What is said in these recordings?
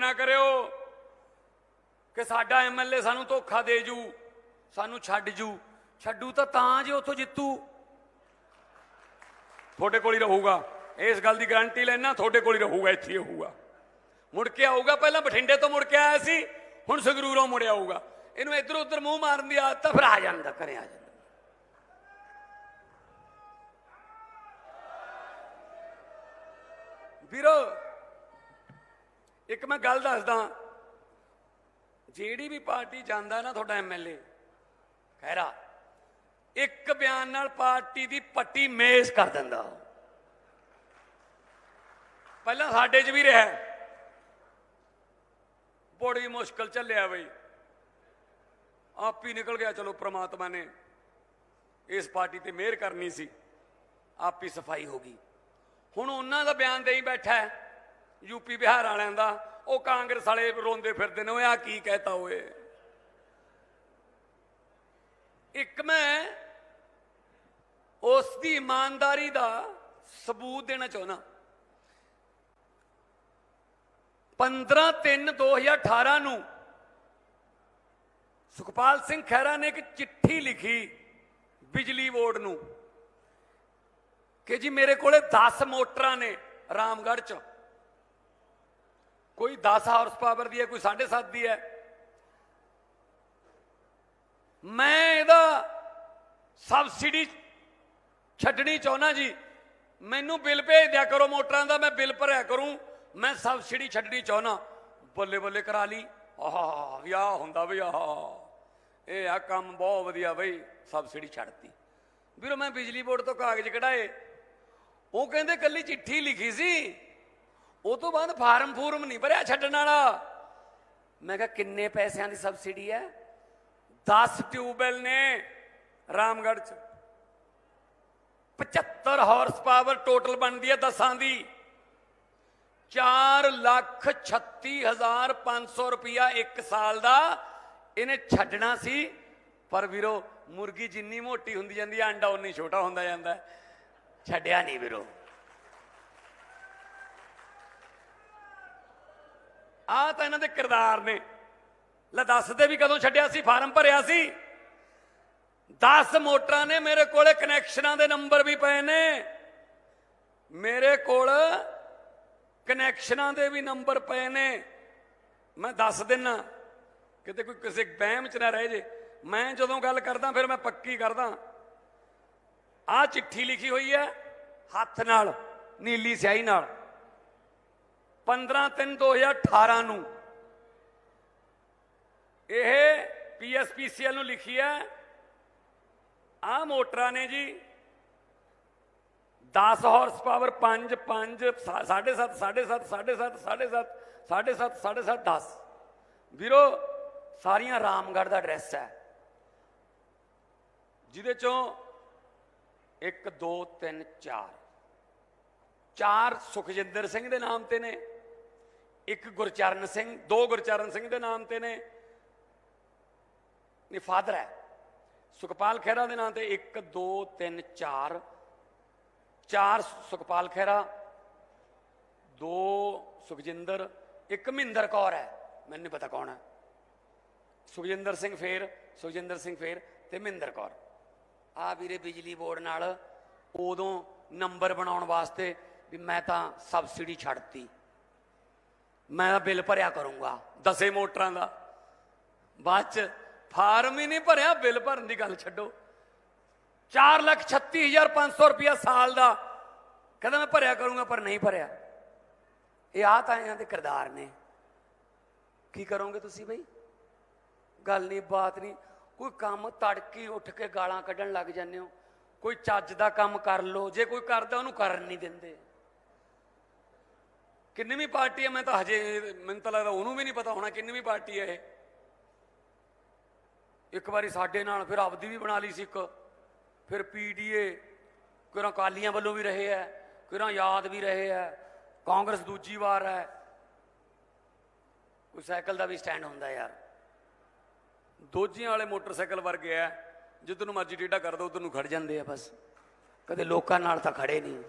ਨਾ ਕਰਿਓ ਕਿ ਸਾਡਾ ਐਮਐਲਏ ਸਾਨੂੰ ਧੋਖਾ ਦੇ ਜੂ, ਸਾਨੂੰ ਛੱਡ ਜੂ। ਛੱਡੂ ਤਾਂ ਤਾਂ ਜੇ ਉੱਥੋਂ ਜਿੱਤੂ। ਤੁਹਾਡੇ ਕੋਲ ਹੀ ਰਹੂਗਾ। ਇਸ ਗੱਲ ਦੀ ਗਾਰੰਟੀ ਲੈਣਾ ਤੁਹਾਡੇ ਕੋਲ ਹੀ ਰਹੂਗਾ, ਇੱਥੇ ਹੀ ਰਹੂਗਾ। ਮੁੜ ਕੇ ਆਊਗਾ, ਪਹਿਲਾਂ ਬਠਿੰਡੇ ਤੋਂ ਮੁੜ ਕੇ ਆਇਆ ਸੀ, ਹੁਣ ਸੰਗਰੂਰੋਂ ਮੁੜ ਆਊਗਾ। ਇਹਨੂੰ ਇੱਧਰ ਉੱਧਰ ਮੂੰਹ ਮਾਰਨ ਦੀ ਆਦਤ ਤਾਂ ਫਿਰ ਆ ਜਾਂਦਾ, ਘਰੇ ਆ ਜਾਂਦਾ। ਵੀਰੋ ਇੱਕ ਮੈਂ ਗੱਲ ਦੱਸਦਾ ਜਿਹੜੀ ਵੀ ਪਾਰਟੀ ਜਾਂਦਾ ਨਾ ਤੁਹਾਡਾ ਐਮਐਲਏ ਖੈਰਾ ਇੱਕ ਬਿਆਨ ਨਾਲ ਪਾਰਟੀ ਦੀ ਪੱਟੀ ਮੇਜ਼ ਕਰ ਦਿੰਦਾ ਪਹਿਲਾਂ ਸਾਡੇ 'ਚ ਵੀ ਰਿਹਾ। ਬੜੀ ਮੁਸ਼ਕਲ ਚੱਲਿਆ ਬਈ। ਆਪ ਹੀ ਨਿਕਲ ਗਿਆ, ਚਲੋ ਪ੍ਰਮਾਤਮਾ ਨੇ ਇਸ ਪਾਰਟੀ ਤੇ ਮਿਹਰ ਕਰਨੀ ਸੀ। ਆਪ ਹੀ ਸਫ਼ਾਈ ਹੋ ਗਈ। ਹੁਣ ਉਹਨਾਂ ਦਾ ਬਿਆਨ ਦੇਈ ਬੈਠਾ ਹੈ। ਯੂਪੀ ਬਿਹਾਰ ਵਾਲਿਆਂ ਦਾ, ਉਹ ਕਾਂਗਰਸ ਵਾਲੇ ਰੋਂਦੇ ਫਿਰਦੇ ਨੇ ਉਹ ਆ ਕੀ ਕਹਿਤਾ ਓਏ। ਇੱਕ ਮੈਂ ਉਸ ਦੀ ਇਮਾਨਦਾਰੀ ਦਾ ਸਬੂਤ ਦੇਣਾ ਚਾਹੁੰਦਾ। 15/3/2018 ਨੂੰ ਸੁਖਪਾਲ ਸਿੰਘ ਖਹਿਰਾ ਨੇ ਇੱਕ ਚਿੱਠੀ ਲਿਖੀ ਬਿਜਲੀ ਬੋਰਡ ਨੂੰ ਕਿ ਜੀ ਮੇਰੇ ਕੋਲੇ 10 ਮੋਟਰਾਂ ਨੇ ਰਾਮਗੜ੍ਹ ਚ। ਕੋਈ 10 ਹਾਰਸ ਪਾਵਰ ਦੀ ਹੈ, ਕੋਈ 7.5 ਦੀ ਹੈ। ਮੈਂ ਇਹਦਾ ਸਬਸਿਡੀ ਛੱਡਣੀ ਚਾਹੁੰਦਾ ਜੀ। ਮੈਨੂੰ ਬਿੱਲ ਭੇਜ ਦਿਆ ਕਰੋ ਮੋਟਰਾਂ ਦਾ, ਮੈਂ ਬਿੱਲ ਭਰਿਆ ਕਰੂੰ। ਮੈਂ ਸਬਸਿਡੀ ਛੱਡਣੀ ਚਾਹੁੰਦਾ। ਬੱਲੇ ਬੱਲੇ ਕਰਾ ਲਈ। ਆਹ ਵਿਆਹ ਹੁੰਦਾ ਵੀ ਆਹ। ਇਹ ਆ ਕੰਮ ਬਹੁਤ ਵਧੀਆ ਬਈ, ਸਬਸਿਡੀ ਛੱਡਤੀ। ਵੀਰੋ, ਮੈਂ ਬਿਜਲੀ ਬੋਰਡ ਤੋਂ ਕਾਗਜ਼ ਕਢਾਏ। ਉਹ ਕਹਿੰਦੇ ਕੱਲੀ ਚਿੱਠੀ ਲਿਖੀ ਸੀ। ਉਹ ਤੋਂ ਬਾਅਦ ਫਾਰਮ ਫੂਰਮ ਨਹੀਂ ਭਰਿਆ ਛੱਡਣ ਵਾਲਾ। ਮੈਂ ਕਿਹਾ, ਕਿੰਨੇ ਪੈਸਿਆਂ ਦੀ ਸਬਸਿਡੀ ਹੈ? 10 ਟਿਊਬਵੈਲ ਨੇ ਰਾਮਗੜ੍ਹ ਚ। 75 ਹਾਰਸ ਪਾਵਰ ਟੋਟਲ ਬਣਦੀ ਹੈ ਦਸਾਂ ਦੀ। 4 ਲੱਖ 36500 ਰੁਪਇਆ ਇੱਕ ਸਾਲ ਦਾ ਇਹਨੇ ਛੱਡਣਾ ਸੀ। ਪਰ ਵੀਰੋ, ਮੁਰਗੀ ਜਿੰਨੀ ਮੋਟੀ ਹੁੰਦੀ ਜਾਂਦੀ ਹੈ, ਅੰਡਾ ਉਨੀ ਛੋਟਾ ਹੁੰਦਾ ਜਾਂਦਾ ਛੱਡਿਆ ਨਹੀਂ ਵੀਰੋ। ਆਹ ਤਾਂ ਇਹਨਾਂ ਦੇ ਕਿਰਦਾਰ ਨੇ। ਲੈ ਦੱਸਦੇ ਵੀ ਕਦੋਂ ਛੱਡਿਆ ਸੀ, ਫਾਰਮ ਭਰਿਆ ਸੀ। 10 ਮੋਟਰਾਂ ਨੇ ਮੇਰੇ ਕੋਲੇ, ਕਨੈਕਸ਼ਨਾਂ ਦੇ ਨੰਬਰ ਵੀ ਪਏ ਨੇ। ਮੇਰੇ ਕੋਲ ਕਨੈਕਸ਼ਨਾਂ ਦੇ ਵੀ ਨੰਬਰ ਪਏ ਨੇ। ਮੈਂ ਦੱਸ ਦਿੰਨਾ, ਕਿਤੇ ਕੋਈ ਕਿਸੇ ਬਹਿਮ ਚ ਨਾ ਰਹਿ ਜੇ। ਮੈਂ ਜਦੋਂ ਗੱਲ ਕਰਦਾ, ਫਿਰ ਮੈਂ ਪੱਕੀ ਕਰਦਾ। ਆ ਚਿੱਠੀ ਲਿਖੀ ਹੋਈ ਹੈ, ਹੱਥ ਨਾਲ, ਨੀਲੀ ਸਿਆਹੀ ਨਾਲ। 15 3 2018 ਨੂੰ ਇਹ ਪੀਐਸਪੀਸੀਐਲ ਨੂੰ ਲਿਖੀ ਹੈ। ਆ ਮੋਟਰਾਂ ਨੇ ਜੀ 10 ਹਾਰਸ ਪਾਵਰ 5 5 7.5 7.5 7.5 7.5 7.5 7.5 10 ਵੀਰੋ, ਸਾਰੀਆਂ ਰਾਮਗੜ੍ਹ ਦਾ ਐਡਰੈਸ ਹੈ। ਜਿਹਦੇ ਚੋਂ 1 2 3 4 ਚਾਰ ਸੁਖਜਿੰਦਰ ਸਿੰਘ ਦੇ ਨਾਮ ਤੇ ਨੇ। ਇੱਕ ਗੁਰਚਰਨ ਸਿੰਘ, ਦੋ ਗੁਰਚਰਨ ਸਿੰਘ ਦੇ ਨਾਮ ਤੇ ਨੇ। ਨੇ ਫਾਦਰ ਹੈ। ਸੁਖਪਾਲ ਖਹਿਰਾ ਦੇ ਨਾਮ ਤੇ 1 2 3 4 ਚਾਰ ਸੁਖਪਾਲ ਖਹਿਰਾ, ਦੋ ਸੁਖਜਿੰਦਰ, ਇੱਕ ਮਹਿੰਦਰ ਕੌਰ ਹੈ। ਮੈਨੂੰ ਨਹੀਂ ਪਤਾ ਕੌਣ ਹੈ। ਸੁਖਜਿੰਦਰ ਸਿੰਘ ਫੇਰ, ਸੁਖਜਿੰਦਰ ਸਿੰਘ ਫੇਰ ਤੇ ਮਹਿੰਦਰ ਕੌਰ। ਆ ਵੀਰੇ ਬਿਜਲੀ ਬੋਰਡ ਨਾਲ ਉਦੋਂ ਨੰਬਰ ਬਣਾਉਣ ਵਾਸਤੇ ਵੀ ਮੈਂ ਤਾਂ ਸਬਸਿਡੀ ਛੱਡਤੀ। ਮੈਂ ਤਾਂ ਬਿੱਲ ਭਰਿਆ ਕਰੂੰਗਾ, ਦਸੇ ਮੋਟਰਾਂ ਦਾ। ਬਾਅਦ ਚ ਫਾਰਮ ਹੀ ਨਹੀਂ ਭਰਿਆ, ਬਿੱਲ ਭਰਨ ਦੀ ਗੱਲ ਛੱਡੋ। 436500 ਰੁਪਇਆ ਸਾਲ ਦਾ। ਕਹਿੰਦਾ ਮੈਂ ਭਰਿਆ ਕਰੂੰਗਾ, ਪਰ ਨਹੀਂ ਭਰਿਆ। ਇਹ ਆ ਤਾਂ ਇਹਨਾਂ ਦੇ ਕਿਰਦਾਰ ਨੇ। ਕੀ ਕਰੋਗੇ ਤੁਸੀਂ ਬਈ? ਗੱਲ ਨਹੀਂ, ਬਾਤ ਨਹੀਂ। ਕੋਈ ਕੰਮ ਤੜਕੀ ਉੱਠ ਕੇ ਗਾਲਾਂ ਕੱਢਣ ਲੱਗ ਜਾਂਦੇ ਹੋ। ਕੋਈ ਚੱਜ ਦਾ ਕੰਮ ਕਰ ਲੋ ਜੇ ਕੋਈ ਕਰਦਾ, ਉਹਨੂੰ ਕਰਨ ਨਹੀਂ ਦਿੰਦੇ। ਕਿੰਨੀ ਵੀ ਪਾਰਟੀ ਹੈ, ਮੈਂ ਤਾਂ ਹਜੇ ਮੈਨੂੰ ਤਾਂ ਲੱਗਦਾ ਉਹਨੂੰ ਵੀ ਨਹੀਂ ਪਤਾ ਹੋਣਾ ਕਿੰਨੀ ਵੀ ਪਾਰਟੀ ਹੈ ਇਹ। ਇੱਕ ਵਾਰੀ ਸਾਡੇ ਨਾਲ ਫਿਰ ਆਪਦੀ ਵੀ ਬਣਾ ਲਈ ਸੀ ਇੱਕ। ਫਿਰ ਪੀਡੀਏ ਕਿਰਾਂ ਕਾਲੀਆਂ ਵੱਲੋਂ ਵੀ ਰਹੇ ਹੈ ਕਿਰਾਂ ਯਾਦ ਵੀ ਰਹੇ ਹੈ, ਕਾਂਗਰਸ ਦੂਜੀ ਵਾਰ ਹੈ। ਕੋਈ ਸਾਈਕਲ ਦਾ ਵੀ ਸਟੈਂਡ ਹੁੰਦਾ ਯਾਰ। ਦੋਜੀਆਂ ਵਾਲੇ ਮੋਟਰਸਾਈਕਲ ਵਰਗੇ ਆ ਜਿੱਦ ਨੂੰ ਮਰਜ਼ੀ ਟੇਢਾ ਕਰ ਦੋ, ਉਧਰ ਨੂੰ ਖੜ ਜਾਂਦੇ ਆ ਬਸ। ਕਦੇ ਲੋਕਾਂ ਨਾਲ ਤਾਂ ਖੜੇ ਨਹੀਂ।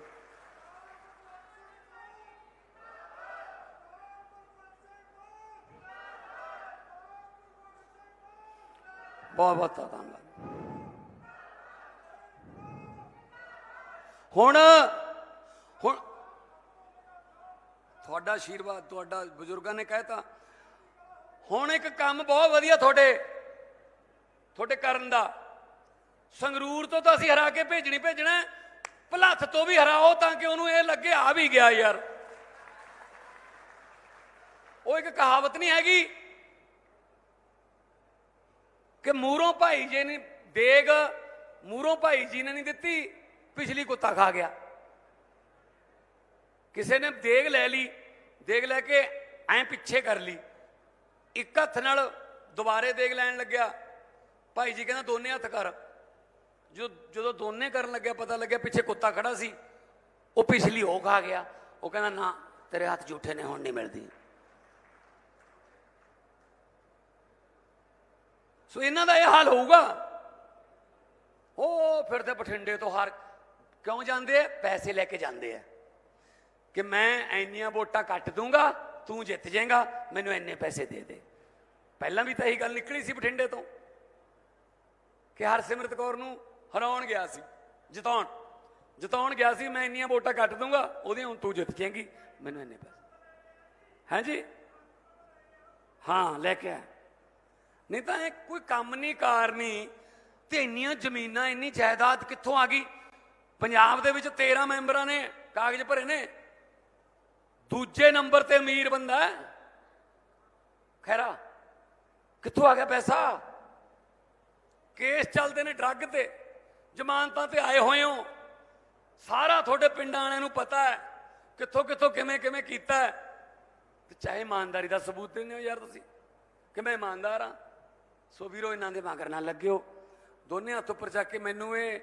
ਬਹੁਤ ਬਹੁਤ ਧੰਨਵਾਦ। ਹੁਣ ਹੁਣ ਤੁਹਾਡਾ ਆਸ਼ੀਰਵਾਦ ਤੁਹਾਡਾ ਬਜ਼ੁਰਗਾਂ ਨੇ ਕਹਿਤਾ। ਹੁਣ ਇੱਕ ਕੰਮ ਬਹੁਤ ਵਧੀਆ ਤੁਹਾਡੇ ਤੁਹਾਡੇ ਕਰਨ ਦਾ। ਸੰਗਰੂਰ ਤੋਂ ਤਾਂ ਅਸੀਂ ਹਰਾ ਕੇ ਭੇਜਣੀ ਭੇਜਣਾ ਭਲੱਥ ਤੋਂ ਵੀ ਹਰਾਓ ਤਾਂ ਕਿ ਉਹਨੂੰ ਇਹ ਲੱਗੇ, ਆ ਵੀ ਗਿਆ ਯਾਰ। ਉਹ ਇੱਕ ਕਹਾਵਤ ਨਹੀਂ ਹੈਗੀ। ਕਿ ਮੂਰੋਂ ਭਾਈ ਜੀ ਨੇ ਦੇਗ, ਮੂਰੋਂ ਭਾਈ ਜੀ ਨੇ ਨਹੀਂ ਦਿੱਤੀ, ਪਿਛਲੀ ਕੁੱਤਾ ਖਾ ਗਿਆ। ਕਿਸੇ ਨੇ ਦੇਗ ਲੈ ਲਈ, ਦੇਗ ਲੈ ਕੇ ਐਂ ਪਿੱਛੇ ਕਰ ਲਈ। ਇੱਕ ਹੱਥ ਨਾਲ ਦੁਬਾਰੇ ਦੇਗ ਲੈਣ ਲੱਗਿਆ। ਭਾਈ ਜੀ ਕਹਿੰਦਾ, ਦੋਨੇ ਹੱਥ ਕਰ। ਜੋ ਜਦੋਂ ਦੋਨੇ ਕਰਨ ਲੱਗਿਆ, ਪਤਾ ਲੱਗਿਆ ਪਿੱਛੇ ਕੁੱਤਾ ਖੜਾ ਸੀ। ਉਹ ਪਿਛਲੀ ਉਹ ਖਾ ਗਿਆ। ਉਹ ਕਹਿੰਦਾ, ਨਾ, ਤੇਰੇ ਹੱਥ ਝੂਠੇ ਨੇ, ਹੁਣ ਨਹੀਂ ਮਿਲਦੀ। ਸੋ ਇਹਨਾਂ ਦਾ ਇਹ ਹਾਲ ਹੋਊਗਾ। ਉਹ ਫਿਰ ਫਿਰਦੇ ਬਠਿੰਡੇ ਤੋਂ ਹਰ ਕਿਉਂ ਜਾਂਦੇ ਆ? ਪੈਸੇ ਲੈ ਕੇ ਜਾਂਦੇ ਆ। ਕਿ ਮੈਂ ਇੰਨੀਆਂ ਵੋਟਾਂ ਕੱਟ ਦੂੰਗਾ, ਤੂੰ ਜਿੱਤ ਜਾਏਗਾ, ਮੈਨੂੰ ਇੰਨੇ ਪੈਸੇ ਦੇ ਦੇ। ਪਹਿਲਾਂ ਵੀ ਤਾਂ ਇਹੀ ਗੱਲ ਨਿਕਲੀ ਸੀ ਬਠਿੰਡੇ ਤੋਂ। ਕਿ ਹਰਸਿਮਰਤ ਕੌਰ ਨੂੰ ਹਰਾਉਣ ਗਿਆ ਸੀ, ਜਿਤਾਉਣ। ਜਿਤਾਉਣ ਗਿਆ ਸੀ, ਮੈਂ ਇੰਨੀਆਂ ਵੋਟਾਂ ਕੱਟ ਦੂੰਗਾ ਉਹਦੇ ਹੁਣ ਤੂੰ ਜਿੱਤ ਜਾਏਗੀ, ਮੈਨੂੰ ਇੰਨੇ ਪੈਸੇ। ਹੈ ਜੀ? ਹਾਂ, ਲੈ ਕੇ ਆ ਨਹੀਂ ਤਾਂ ਇਹ ਕੋਈ ਕੰਮ ਨਹੀਂ, ਕਾਰ ਨਹੀਂ। ਤੇ ਇੰਨੀਆਂ ਜ਼ਮੀਨਾਂ, ਇੰਨੀ ਜਾਇਦਾਦ ਕਿੱਥੋਂ ਆ ਗਈ? ਪੰਜਾਬ ਦੇ ਵਿੱਚ 13 ਮੈਂਬਰਾਂ ਨੇ ਕਾਗਜ਼ ਭਰੇ ਨੇ। ਦੂਜੇ ਨੰਬਰ ਤੇ ਅਮੀਰ ਬੰਦਾ ਹੈ। ਖੈਰਾ, ਕਿੱਥੋਂ ਆ ਗਿਆ ਪੈਸਾ? ਕੇਸ ਚੱਲਦੇ ਨੇ ਡਰੱਗ ਤੇ। ਜ਼ਮਾਨਤਾਂ ਤੇ ਆਏ ਹੋਏ ਹੋ। ਸਾਰਾ ਤੁਹਾਡੇ ਪਿੰਡਾਂ ਵਾਲਿਆਂ ਨੂੰ ਪਤਾ ਹੈ ਕਿੱਥੋਂ ਕਿੱਥੋਂ, ਕਿਵੇਂ ਕਿਵੇਂ ਕੀਤਾ ਹੈ। ਤੇ ਚਾਹੇ ਇਮਾਨਦਾਰੀ ਦਾ ਸਬੂਤ ਦਿੰਦੇ ਹੋ ਯਾਰ ਤੁਸੀਂ, ਕਿ ਮੈਂ ਇਮਾਨਦਾਰ ਹਾਂ। ਸੋ ਵੀਰੋ, ਇਹਨਾਂ ਦੇ ਮਗਰ ਨਾ ਲੱਗਿਓ। ਦੋਨੇ ਹੱਥ ਉੱਪਰ ਚੱਕ ਕੇ ਮੈਨੂੰ ਇਹ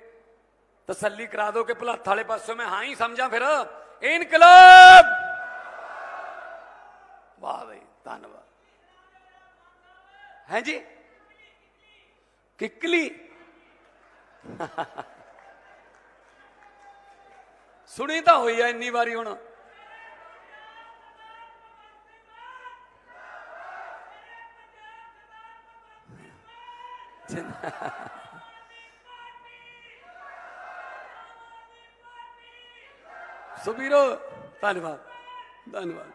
ਤਸੱਲੀ ਕਰਾ ਦਿਓ ਕਿ ਭਲਾਥ ਵਾਲੇ ਪਾਸੋਂ ਮੈਂ ਹਾਂ ਹੀ ਸਮਝਾਂ ਫਿਰ। ਇਨਕਲਾਬ! ਵਾਹ ਬਈ, ਧੰਨਵਾਦ। ਹੈ ਜੀ? ਕਿੱਕਲੀ? ਸੁਣੀ ਤਾਂ ਹੋਈ ਆ, ਇੰਨੀ ਵਾਰੀ ਹੁਣ। ਸੋ ਵੀਰੋ ਧੰਨਵਾਦ ਧੰਨਵਾਦ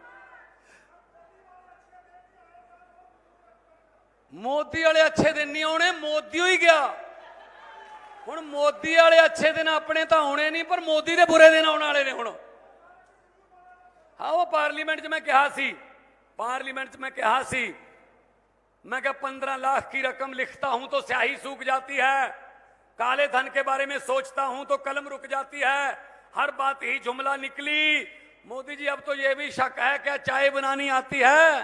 ਮੋਦੀ ਵਾਲੇ ਅੱਛੇ ਦਿਨ ਨਹੀਂ ਆਉਣੇ ਮੋਦੀ ਹੀ ਗਿਆ ਹੁਣ ਮੋਦੀ ਵਾਲੇ ਅੱਛੇ ਦਿਨ ਆਪਣੇ ਤਾਂ ਆਉਣੇ ਨਹੀਂ ਪਰ ਮੋਦੀ ਦੇ ਬੁਰੇ ਦਿਨ ਆਉਣ ਵਾਲੇ ਨੇ ਹੁਣ ਹਾਂ ਉਹ ਪਾਰਲੀਮੈਂਟ 'ਚ ਮੈਂ ਕਿਹਾ ਸੀ ਪਾਰਲੀਮੈਂਟ 'ਚ ਮੈਂ ਕਿਹਾ ਸੀ मैं क्या पंद्रह लाख की रकम लिखता हूँ तो स्याही सूख जाती है। काले धन के बारे में सोचता हूँ तो कलम रुक जाती है। हर बात ही जुमला निकली। मोदी जी, अब तो ये भी शक है क्या चाय बनानी आती है?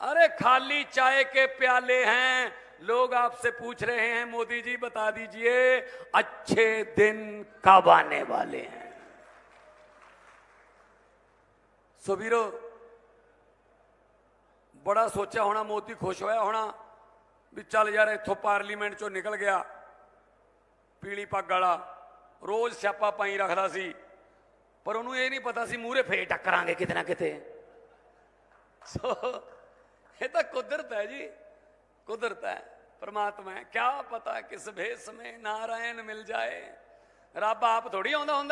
अरे खाली चाय के प्याले हैं। लोग आपसे पूछ रहे हैं, मोदी जी बता दीजिए, अच्छे दिन कब आने वाले हैं? सुबीरों ਬੜਾ ਸੋਚਿਆ ਹੋਣਾ ਮੋਦੀ ਖੁਸ਼ ਹੋਇਆ ਹੋਣਾ ਵੀ ਚੱਲ ਯਾਰ ਇੱਥੋਂ ਪਾਰਲੀਮੈਂਟ ਚੋਂ ਨਿਕਲ ਗਿਆ, ਪੀਲੀ ਪੱਗ ਵਾਲਾ, ਰੋਜ਼ ਸਿਆਪਾ ਪਾਈ ਰੱਖਦਾ ਸੀ। ਪਰ ਉਹਨੂੰ ਇਹ ਨਹੀਂ ਪਤਾ ਸੀ ਮੂਹਰੇ ਫੇਰ ਟੱਕਰਾਂਗੇ ਕਿਤੇ ਨਾ ਕਿਤੇ। ਸੋ, ਇਹ ਤਾਂ ਕੁਦਰਤ ਹੈ ਜੀ, ਕੁਦਰਤ ਹੈ, ਪਰਮਾਤਮਾ ਹੈ। ਕਿਆ ਪਤਾ ਕਿਸ ਭੇਸ में ਨਾਰਾਇਣ ਮਿਲ ਜਾਏ। ਰੱਬ ਆਪ ਥੋੜੀ ਆਉਂਦਾ ਹੁੰਦਾ।